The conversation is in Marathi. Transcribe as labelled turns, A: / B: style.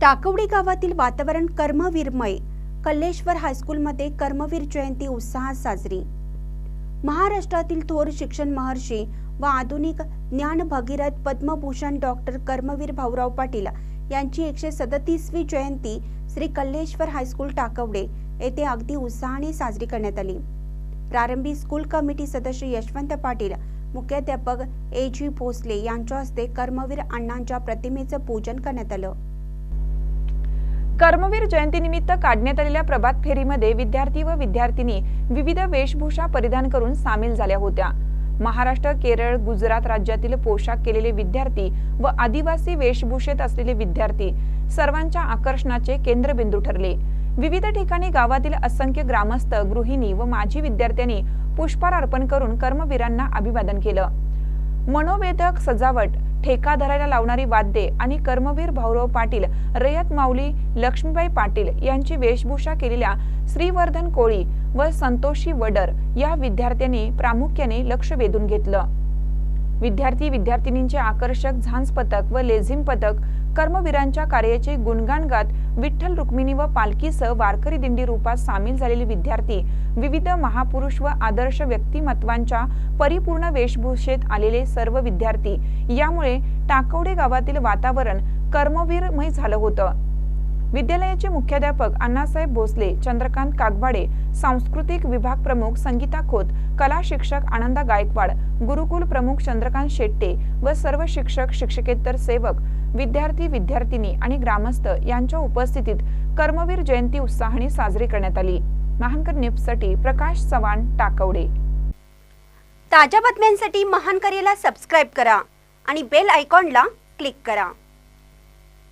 A: टाकवडी गावातील वातावरण कर्मवीरमय. कल्लेश्वर हायस्कूलमध्ये कर्मवीर जयंती उत्साहात साजरी. महाराष्ट्रातील थोर शिक्षण महर्षी व आधुनिक ज्ञान भगीरथ पद्मभूषण डॉक्टर कर्मवीर भाऊराव पाटील यांची एकशे सदतीसवी जयंती श्री कल्लेश्वर हायस्कूल टाकवडे येथे अगदी उत्साहाने साजरी करण्यात आली. प्रारंभी स्कूल कमिटी सदस्य यशवंत पाटील मुख्याध्यापक ए. जी. भोसले यांच्या हस्ते कर्मवीर अण्णांच्या प्रतिमेचं पूजन करण्यात आलं.
B: कर्मवीर जयंतीनिमित्त काढण्यात आलेल्या प्रभात फेरीमध्ये विद्यार्थी व विद्यार्थिनी विविध वेशभूषा परिधान करून सामील झाल्या होत्या. महाराष्ट्र केरळ गुजरात राज्यातील पोशाख केलेले विद्यार्थी व आदिवासी वेशभूषेत असलेले विद्यार्थी सर्वांच्या आकर्षणाचे केंद्रबिंदू ठरले. विविध ठिकाणी गावातील असंख्य ग्रामस्थ गृहिणी व माजी विद्यार्थ्यांनी पुष्पहार अर्पण करून कर्मवीरांना अभिवादन केलं. मनोवेधक सजावट ठेका धरायला लावणारी वाद्ये आणि कर्मवीर भाऊराव पाटील रयत माऊली लक्ष्मीबाई पाटील यांची वेशभूषा केलेल्या श्रीवर्धन कोळी व संतोषी वडर या विद्यार्थ्यांनी प्रामुख्याने लक्ष वेधून घेतलं. विद्यार्थी विद्यार्थिनींचे आकर्षक झांज पथक व लेझिम पथक कर्मवीरांच्या कार्याचे गुणगान गात विठ्ठल रुक्मिणी व पालखीसह वारकरी दिंडी रूपात सामील झालेले विद्यार्थी विविध महापुरुष व आदर्श व्यक्तिमत्वांच्या परिपूर्ण वेशभूषेत आलेले सर्व विद्यार्थी. यामुळे टाकवडे गावातील वातावरण कर्मवीरमय झालं होतं. विद्यालयाचे मुख्याध्यापक अण्णासाहेब भोसले चंद्रकांत कागवाडे सांस्कृतिक विभाग प्रमुख संगीता खोत कला शिक्षक आनंदा गायकवाड गुरुकुल प्रमुख चंद्रकांत शेट्टे व सर्व शिक्षक शिक्षकेतर सेवक विद्यार्थी विद्यार्थिनी आणि ग्रामस्थ यांच्या उपस्थितीत कर्मवीर जयंती उत्साहाने साजरी करण्यात आली. महानकर न्यूजसाठी प्रकाश चव्हाण टाकवडे.
A: ताज्या बातम्यांसाठी महान करेला सबस्क्राईब करा आणि बेल आयकॉनला क्लिक करा.